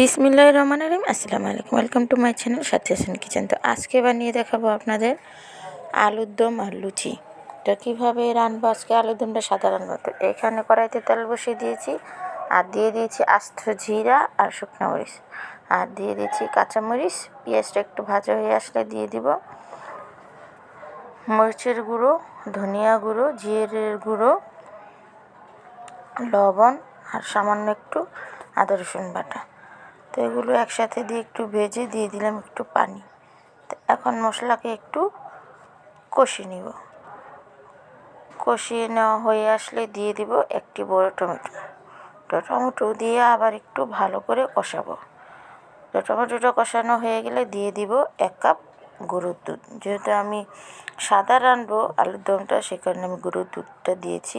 বিসমিল্লাহ রহমান রহিম। আসসালামু আলাইকুম। Welcome to my channel Sathi Hasan kitchen তো আজকে বানিয়ে দেখাবো আপনাদের আলুর দম আর লুচি। তো কীভাবে রানবো আজকে আলুর দমটা সাধারণ মতো এখানে কড়াইতে তেল বসিয়ে দিয়েছি, আর দিয়ে দিয়েছি আস্ত জিরা আর শুকনো মরিচ। আর দিয়ে দিয়েছি কাঁচামরিচ পেঁয়াজটা একটু ভাজা হয়ে আসলে দিয়ে দিব। মরিচের গুঁড়ো, ধনিয়া গুঁড়ো, জিরের গুঁড়ো, লবণ, আর সামান্য একটু আদা রসুন বাটা। তো এগুলো একসাথে দিয়ে একটু ভেজে দিয়ে দিলাম একটু পানি। তো এখন মশলাকে একটু কষিয়ে নিব। কষিয়ে নেওয়া হয়ে আসলে দিয়ে দিব একটি বড় টমেটো। টমেটো দিয়ে আবার একটু ভালো করে কষাবো। তো টমেটোটা কষানো হয়ে গেলে দিয়ে দিব এক কাপ গরুর দুধ। যেহেতু আমি সাদা রানবো আলুর দমটা, সে কারণে আমি গরুর দুধটা দিয়েছি।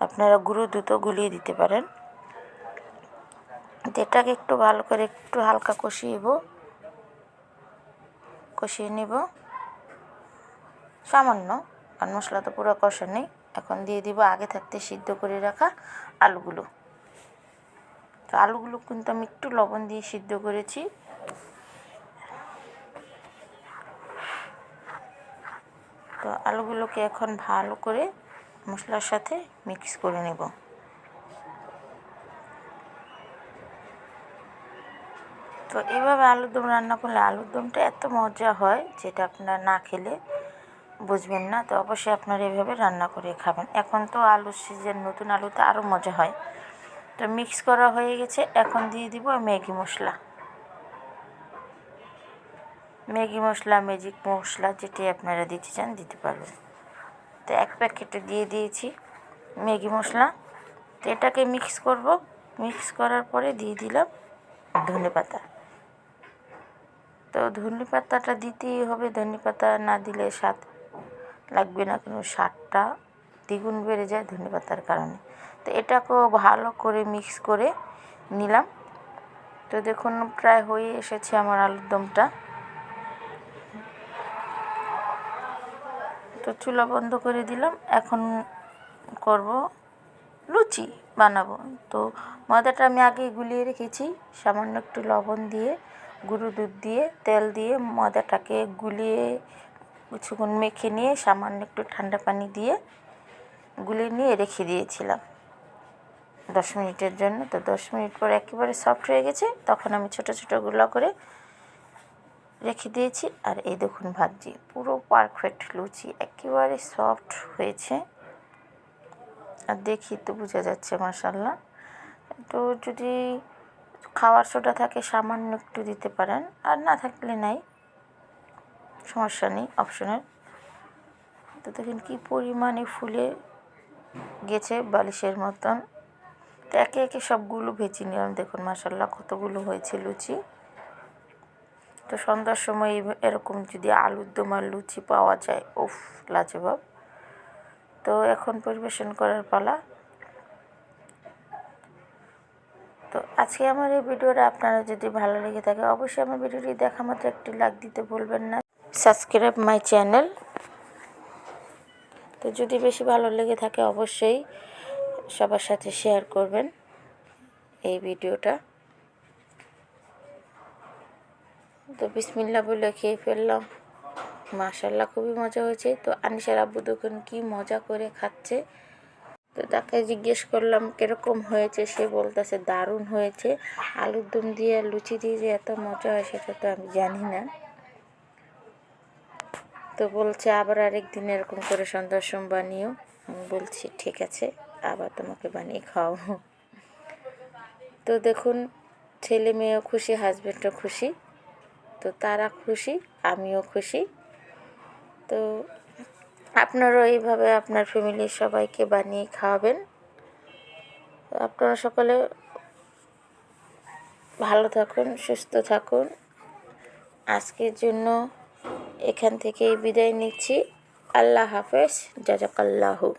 আপনারা গরুর দুধও গুলিয়ে দিতে পারেন। এটাকে একটু ভালো করে একটু হালকা কষিয়েব কষিয়ে নেব। সামান্য আর মশলা তো পুরো কষা নেই এখন দিয়ে দিব আগে থাকতে সিদ্ধ করে রাখা আলুগুলো। তো আলুগুলো কিন্তু আমি একটু লবণ দিয়ে সিদ্ধ করেছি। তো আলুগুলোকে এখন ভালো করে মশলার সাথে মিক্স করে নেব। তো এভাবে আলুর দম রান্না করলে আলুর দমটা এত মজা হয় যেটা আপনারা না খেলে বুঝবেন না। তো অবশ্যই আপনারা এভাবে রান্না করে খাবেন। এখন তো আলুর সিজন নতুন আলুতে আরও মজা হয়। তো মিক্স করা হয়ে গেছে। এখন দিয়ে দিব Maggi masala. Maggi masala magic masala যেটি আপনারা দিতে চান দিতে পারবেন। তো এক প্যাকেটে দিয়ে দিয়েছি ম্যাগি মশলা। তো এটাকে মিক্স করব। মিক্স করার পরে দিয়ে দিলাম ধনে পাতা তো ধনে পাতাটা দিতেই হবে, ধনে পাতা না দিলে স্বাদ লাগবে না, কিন্তু স্বাদটা দ্বিগুণ বেড়ে যায় ধনে পাতার কারণে। তো এটাকেও ভালো করে মিক্স করে নিলাম। তো দেখুন, প্রায় হয়ে এসেছে আমার আলুর দমটা। তো চুলা বন্ধ করে দিলাম, এখন করব লুচি বানাবো। তো ময়দাটা আমি আগে গুলিয়ে রেখেছি, সামান্য একটু লবণ দিয়ে গুঁড়ো দুধ দিয়ে, তেল দিয়ে ময়দাটাকে গুলিয়ে, কিছুক্ষণ মেখে নিয়ে সামান্য একটু ঠান্ডা পানি দিয়ে গুলিয়ে নিয়ে রেখে দিয়েছিলাম। দশ মিনিটের জন্য। তো দশ মিনিট পর একেবারে সফট হয়ে গেছে। তখন আমি ছোটো ছোটো গুলো করে রেখে দিয়েছি। আর এই দেখুন ভাবছি পুরো পারফেক্ট লুচি, একেবারে সফট হয়েছে। আর দেখি তো বোঝা যাচ্ছে মাসাল্লাহ তো যদি খাওয়ার সোডা থাকে সামান্য একটু দিতে পারেন, আর না থাকলে নাই। সমস্যা নেই অপশনের তো দেখুন কী পরিমাণে ফুলে গেছে বালিশের মতন। তো একে একে সবগুলো ভেজে নিলাম, দেখুন মাসাল্লাহ কতগুলো হয়েছে লুচি। তো সন্ধ্যার সময় এরকম যদি আলুর দম আর লুচি পাওয়া যায়, উফ, লাজবাব। তো এখন পরিবেশন করার পালা। তো আজকে আমার এই ভিডিওটা আপনারা যদি ভালো লেগে থাকে, অবশ্যই আমার ভিডিওটি দেখা মাত্র একটি লাইক দিতে ভুলবেন না। সাবস্ক্রাইব মাই চ্যানেল তো যদি বেশি ভালো লেগে থাকে, অবশ্যই সবার সাথে শেয়ার করবেন এই ভিডিওটা। তো বিসমিল্লা বলে খেয়ে ফেললাম। মাশাল্লাহ খুবই মজা হয়েছে। তো আনিসার আব্বু দেখুন কি মজা করে খাচ্ছে। তো তাকে জিজ্ঞেস করলাম, কীরকম হয়েছে? সে বলতেছে, দারুণ হয়েছে। আলুর দম দিয়ে লুচি দিয়ে যে এত মজা হয়, সেটা তো আমি জানি না। তো বলছে, আবার আরেক দিন এরকম করে সম বানিও। আমি বলছি, ঠিক আছে, আবার তোমাকে বানিয়ে খাওয়াবো। তো দেখুন, ছেলে মেয়েও খুশি হাজব্যান্ডও খুশি। তো তারা খুশি, আমিও খুশি। তো আপনারাও এইভাবে আপনার ফ্যামিলির সবাইকে বানিয়ে খাওয়াবেন। আপনারা সকলে ভালো থাকুন, সুস্থ থাকুন। আজকের জন্য এখান থেকেই বিদায় নিচ্ছি। আল্লাহ হাফেজ। জাজাকাল্লাহু।